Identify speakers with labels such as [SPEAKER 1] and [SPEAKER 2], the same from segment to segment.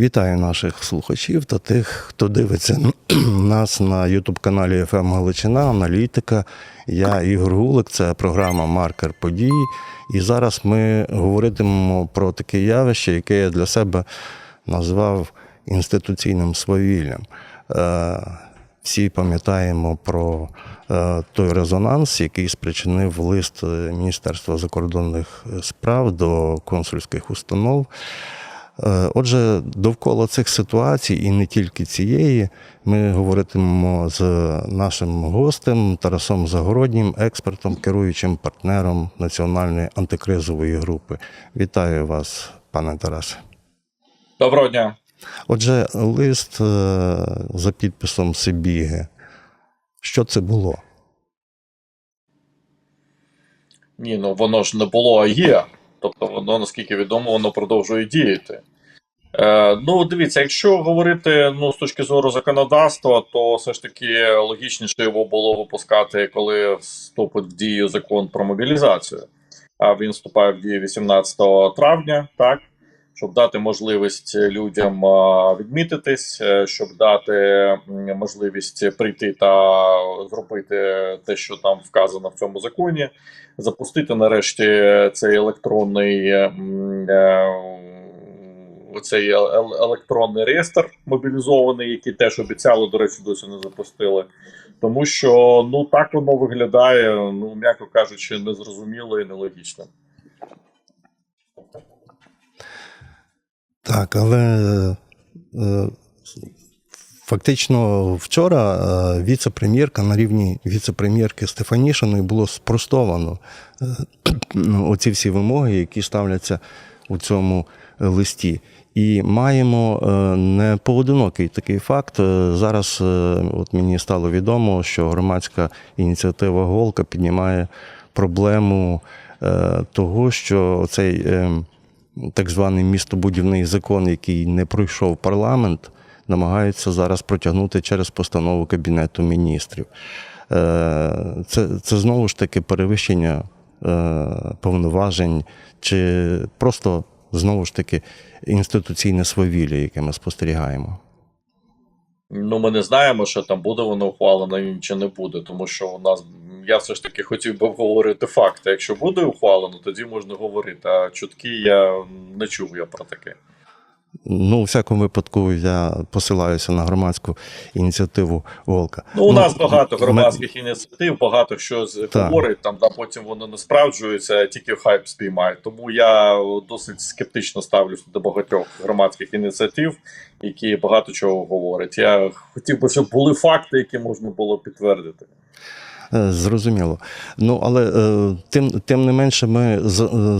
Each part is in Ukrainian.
[SPEAKER 1] Вітаю наших слухачів та тих, хто дивиться нас на Ютуб-каналі «ФМ Галичина, аналітика. Я Ігор Гулик, це програма Маркер подій. І зараз ми говоритимемо про таке явище, яке я для себе назвав інституційним свавіллям. Е, Всі пам'ятаємо про е, той резонанс, який спричинив лист Міністерства закордонних справ до консульських установ. Е, Отже, довкола цих ситуацій, і не тільки цієї, ми говоритимемо з нашим гостем Тарасом Загороднім, експертом, керуючим партнером Національної антикризової групи. Вітаю вас, пане Тарасе.
[SPEAKER 2] Доброго дня.
[SPEAKER 1] Отже, лист е, за підписом Сибіги. Що це було?
[SPEAKER 2] Ні, ну воно ж не було, а є. Тобто, воно, наскільки відомо, воно продовжує діяти. Е, ну, дивіться, якщо говорити ну, з точки зору законодавства, то все ж таки логічніше його було випускати, коли вступить в дію закон про мобілізацію. А він вступає в дію 18 травня, так? Щоб дати можливість людям відмітитись, е, щоб дати можливість прийти та зробити те, що там вказано в цьому законі, запустити нарешті цей електронний е, е, ел- електронний реєстр мобілізований, який теж обіцяли, до речі, досі не запустили. Тому що ну так воно виглядає, ну м'яко кажучи, незрозуміло і нелогічно.
[SPEAKER 1] Так, але е, фактично вчора е, віце-прем'єрка на рівні віце-прем'єрки Стефанішиної було спростовано е, ну, оці всі вимоги, які ставляться у цьому листі. І маємо не поодинокий такий факт. Зараз от мені стало відомо, що громадська ініціатива Голка піднімає проблему того, що цей е, так званий містобудівний закон, який не пройшов парламент, намагаються зараз протягнути через постанову Кабінету міністрів. Е, Це, це знову ж таки перевищення е, повноважень, чи просто знову ж таки інституційне свавілля, яке ми спостерігаємо.
[SPEAKER 2] Ну, ми не знаємо, що там буде воно ухвалено чи не буде, тому що у нас я все ж таки хотів би обговорити факти. Якщо буде ухвалено, тоді можна говорити. А чутки я не чув я про таке.
[SPEAKER 1] Ну, у всякому випадку, я посилаюся на громадську ініціативу Волка.
[SPEAKER 2] Ну, у нас багато
[SPEAKER 1] ми-
[SPEAKER 2] громадських ініціатив, багато що говорить, там да потім воно не справджується, тільки хайп спіймають. Тому я досить скептично ставлюся до багатьох громадських ініціатив, які багато чого говорять. Я хотів би, щоб були факти, які можна було підтвердити.
[SPEAKER 1] Е, Зрозуміло. Ну але е, тим, тим не менше, ми е,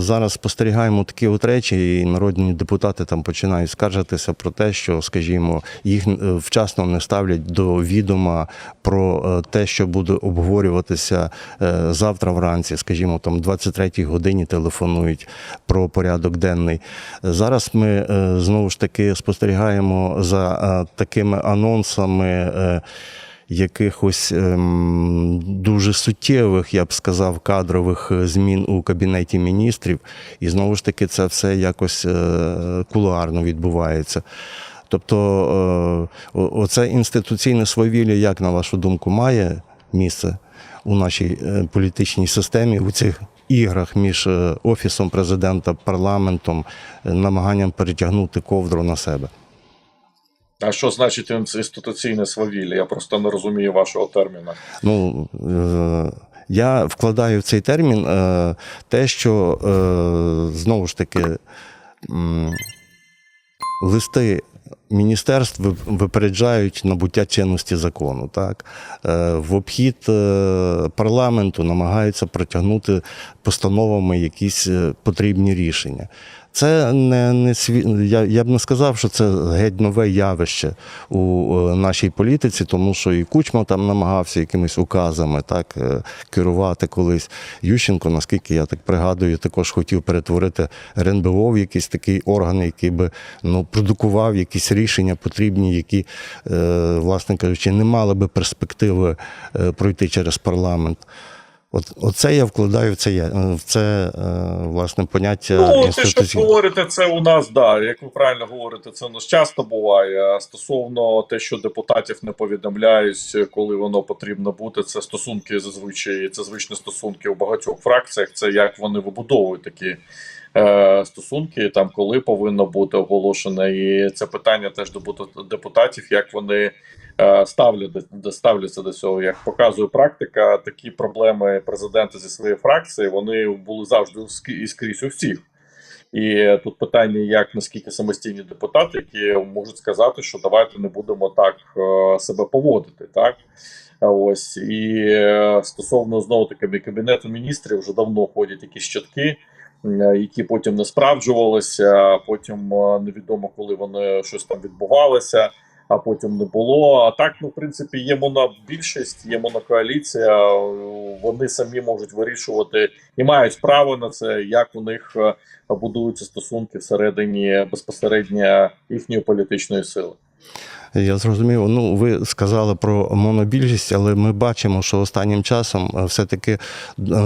[SPEAKER 1] зараз спостерігаємо такі от речі, і народні депутати там починають скаржитися про те, що, скажімо, їх вчасно не ставлять до відома про те, що буде обговорюватися завтра вранці, скажімо, там 23-й годині телефонують про порядок денний. Зараз ми знову ж таки спостерігаємо за такими анонсами. Якихось ем, дуже суттєвих, я б сказав, кадрових е, змін у кабінеті міністрів, і знову ж таки це все якось е, кулуарно відбувається. Тобто, е, оце інституційне свавілля, як на вашу думку, має місце у нашій е, політичній системі у цих іграх між е, офісом президента, парламентом, намаганням перетягнути ковдру на себе.
[SPEAKER 2] А що значить інституційне свавілля? Я просто не розумію вашого терміна.
[SPEAKER 1] Ну, е, я вкладаю в цей термін е, те, що е, знову ж таки листи міністерств випереджають набуття чинності закону. Так? В обхід парламенту намагаються протягнути постановами якісь потрібні рішення. Це не, не сві... я, я б не сказав, що це геть нове явище у нашій політиці, тому що і Кучма там намагався якимись указами так е, керувати колись. Ющенко, наскільки я так пригадую, також хотів перетворити РНБО в якийсь такий орган, який би ну, продукував якісь рішення потрібні, які, е, власне кажучи, не мали би перспективи е, пройти через парламент. От, оце я вкладаю в це, я- в це е, власне поняття
[SPEAKER 2] Ну, те, що говорите, це у нас, да, як ви правильно говорите, це у нас часто буває. А стосовно те, що депутатів не повідомляють, коли воно потрібно бути, це стосунки зазвичай, це звичні стосунки у багатьох фракціях. Це як вони вибудовують такі е, стосунки, там коли повинно бути оголошено. І це питання теж до депутатів, як вони е, ставлять ставляться до цього. Як показує практика, такі проблеми президента зі своєї фракції вони були завжди і скрізь у всіх. І тут питання, як наскільки самостійні депутати, які можуть сказати, що давайте не будемо так е, себе поводити, так ось і е, стосовно знову таки кабінету міністрів вже давно ходять якісь чутки, е, які потім не справджувалися. Потім невідомо, коли вони щось там відбувалося. А потім не було. А так, ну в принципі, є монобільшість, є монокоаліція. Вони самі можуть вирішувати і мають право на це, як у них е, будуються стосунки всередині безпосередньо їхньої політичної сили.
[SPEAKER 1] Я зрозумів. Ну, ви сказали про монобільшість, але ми бачимо, що останнім часом е, все-таки е,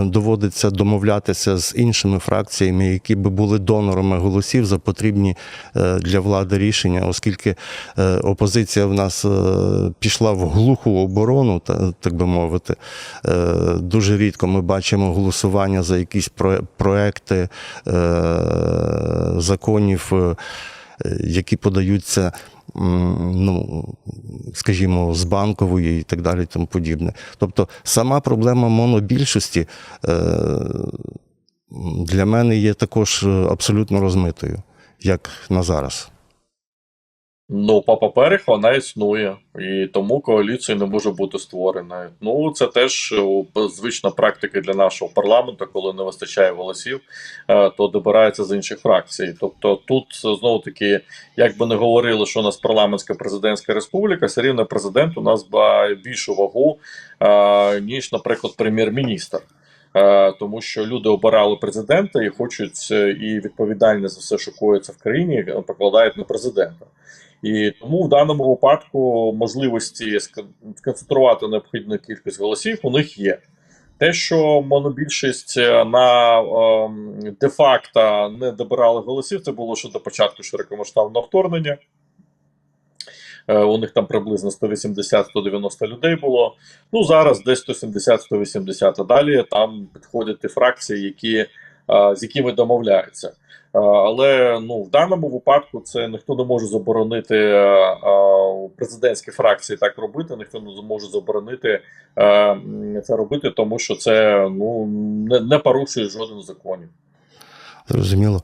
[SPEAKER 1] доводиться домовлятися з іншими фракціями, які би були донорами голосів за потрібні е, для влади рішення, оскільки опозиція в нас пішла в глуху оборону, так би мовити. Дуже рідко ми бачимо голосування за якісь про- проекти законів. які подаються, ну, скажімо, з банкової і так далі, тому подібне. Тобто сама проблема монобільшості е, для мене є також е, абсолютно розмитою, як на зараз.
[SPEAKER 2] Ну, по паперах вона існує, і тому коаліція не може бути створена. Ну, це теж е, звична практика для нашого парламенту, коли не вистачає голосів, е, то добирається з інших фракцій. Тобто, тут знову таки, як би не говорили, що у нас парламентська президентська республіка, все рівно президент у нас більшу вагу, е, ніж, наприклад, прем'єр-міністр. Е, Тому що люди обирали президента і хочуть е, і відповідальність за все, що коїться в країні, е, покладають на президента. І тому в даному випадку можливості сконцентрувати необхідну кількість голосів у них є. Те, що монобільшість е, на ем, де-факто не добирали голосів, це було ще до початку широкомасштабного вторгнення. Е, У них там приблизно 180-190 людей було. Ну зараз десь 170-180, а далі там підходять ті фракції, які, з якими домовляються. Але ну в даному випадку це ніхто не може заборонити президентські фракції так робити. Ніхто не зможе заборонити це робити, тому що це ну не, не порушує жоден законів.
[SPEAKER 1] Зрозуміло.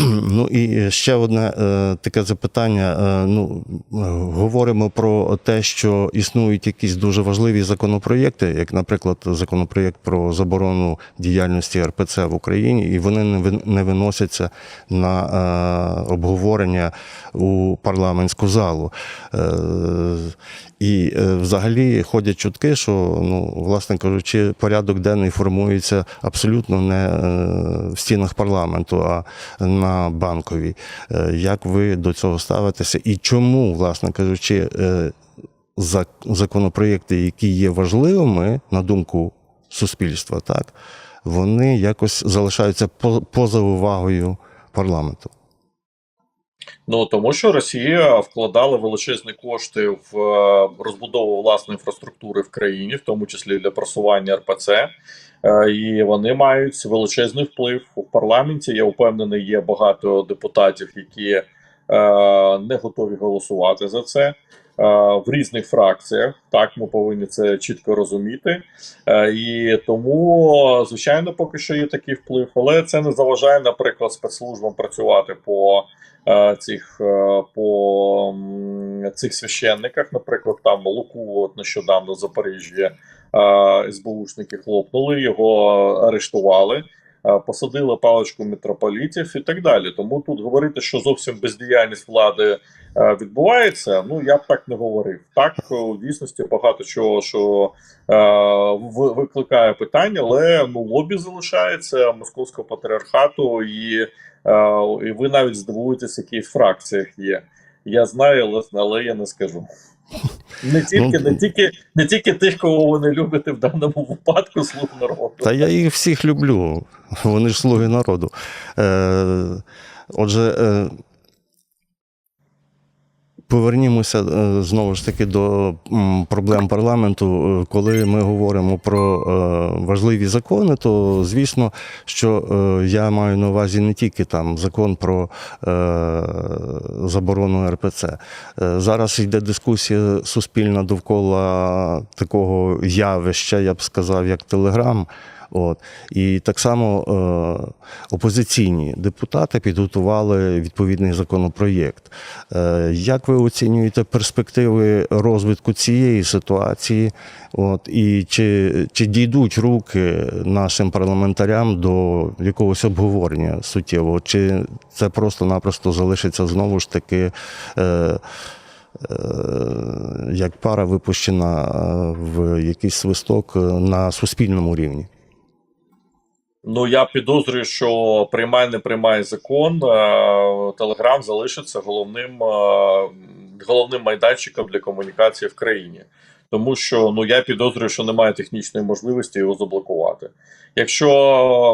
[SPEAKER 1] Ну і ще одне е, таке запитання. Е, ну, е, говоримо про те, що існують якісь дуже важливі законопроєкти, як, наприклад, законопроєкт про заборону діяльності РПЦ в Україні, і вони не виносяться на е, обговорення у парламентську залу. Е, і е, взагалі ходять чутки, що, ну, власне кажучи, порядок денний формується абсолютно не е, в стінах парламенту, а на банковій. Е, Як ви до цього ставитеся? І чому, власне кажучи, е, законопроєкти, які є важливими, на думку суспільства, так, вони якось залишаються поза увагою парламенту?
[SPEAKER 2] Ну тому що Росія вкладала величезні кошти в е, розбудову власної інфраструктури в країні, в тому числі для просування РПЦ. Е, І вони мають величезний вплив у парламенті. Я впевнений, є багато депутатів, які е, не готові голосувати за це. е, В різних фракціях так ми повинні це чітко розуміти, і тому, звичайно, поки що є такий вплив, але це не заважає, наприклад, спецслужбам працювати по цих по цих священниках, наприклад, там Луку от нещодавно в Запоріжжі СБУшники хлопнули, його арештували. Посадили паличку митрополітів і так далі. Тому тут говорити, що зовсім бездіяльність влади е, відбувається. Ну я б так не говорив. Так у дійсності багато чого, що е, викликає питання, але ну лобі залишається московського патріархату і Е, І ви навіть здивуєтесь, які фракціях є. Я знаю, але, але я не скажу. Не тільки,
[SPEAKER 1] Ну,
[SPEAKER 2] не, тільки, не тільки тих, кого ви не любите в даному випадку, слуг народу.
[SPEAKER 1] Та я їх всіх люблю. Вони ж слуги народу. Е, отже, е, повернімося е, знову ж таки до проблем парламенту. Е, Коли ми говоримо про е, важливі закони, то звісно, що я маю на увазі не тільки там закон про заборону РПЦ. Зараз йде дискусія суспільна довкола такого явища, я б сказав, як Телеграм. От. І так само е, опозиційні депутати підготували відповідний законопроєкт. Е, як ви оцінюєте перспективи розвитку цієї ситуації? От, і чи, чи дійдуть руки нашим парламентарям до якогось обговорення суттєвого? Чи це просто-напросто залишиться знову ж таки? Е, е, як пара випущена е, в якийсь свисток е, на суспільному рівні?
[SPEAKER 2] Ну, я підозрюю, що приймай не приймай закон, Телеграм залишиться головним, головним майданчиком для комунікації в країні. Тому що ну я підозрюю, що немає технічної можливості його заблокувати. Якщо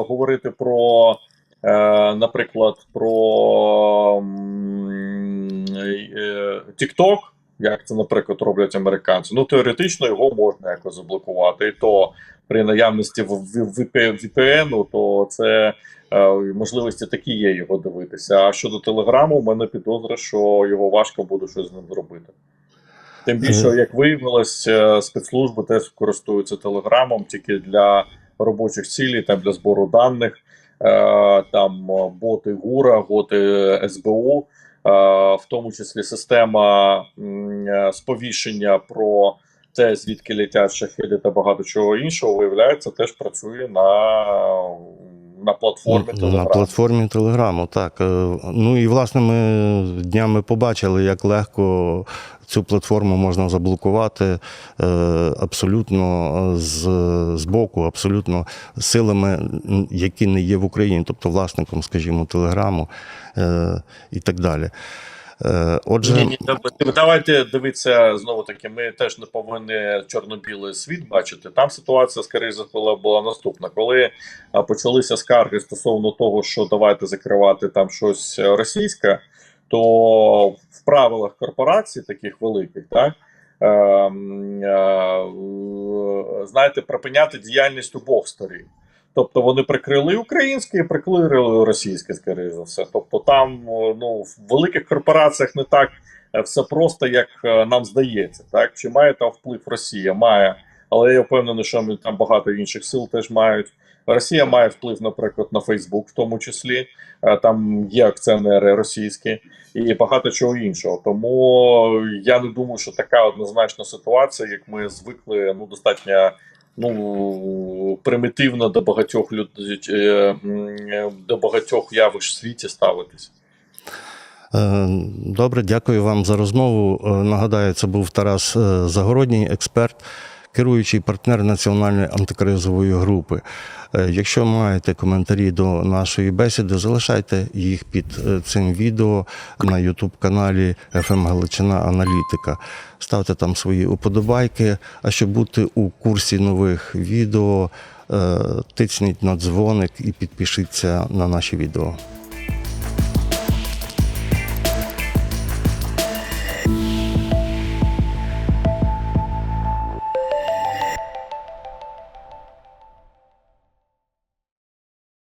[SPEAKER 2] говорити про, е, наприклад, про е, TikTok, як це, наприклад, роблять американці, ну теоретично його можна якось заблокувати. І то при наявності VPN, то це е, можливості такі є його дивитися. А щодо телеграму, у мене підозра, що його важко буде щось з ним зробити. Тим більше, як виявилось, е, спецслужби теж користуються телеграмом тільки для робочих цілей, там для збору даних, е, там е, боти ГУРа, боти СБУ, в тому числі система е, сповіщення про те, звідки летять шахіди та багато чого іншого, виявляється, теж працює на, на платформі
[SPEAKER 1] Ну, На платформі Телеграму, так. Е, Ну і власне ми днями побачили, як легко цю платформу можна заблокувати е, абсолютно з, з боку, абсолютно силами, які не є в Україні, тобто власником, скажімо, Телеграму е, і так далі. Е, Отже,
[SPEAKER 2] давайте дивитися знову таки. Ми теж не повинні чорно-білий світ бачити. Там ситуація, скоріше за була наступна. Коли почалися скарги стосовно того, що давайте закривати там щось російське, то в правилах корпорацій таких великих, так. е, е, е, Знаєте, припиняти діяльність обох сторін. Тобто вони прикрили українське і прикрили російське, скоріше за все. Тобто, там ну, в великих корпораціях не так е, все просто, як е, нам здається. Так? Чи має там вплив Росія? Має. Але я впевнений, що там багато інших сил теж мають. Росія має вплив, наприклад, на Фейсбук, в тому числі. Е, Там є акціонери російські і багато чого іншого. Тому я не думаю, що така однозначна ситуація, як ми звикли, ну достатньо ну, примітивно до багатьох людей до багатьох явищ в світі ставитись.
[SPEAKER 1] Е, Добре, дякую вам за розмову. Е, Нагадаю, це був Тарас е, Загородній, експерт, керуючий партнер національної антикризової групи. Е, Якщо маєте коментарі до нашої бесіди, залишайте їх під е, цим відео на youtube каналі «ФМ Галичина Аналітика. Ставте там свої уподобайки. А щоб бути у курсі нових відео, е, тисніть на дзвоник і підпишіться на наші відео.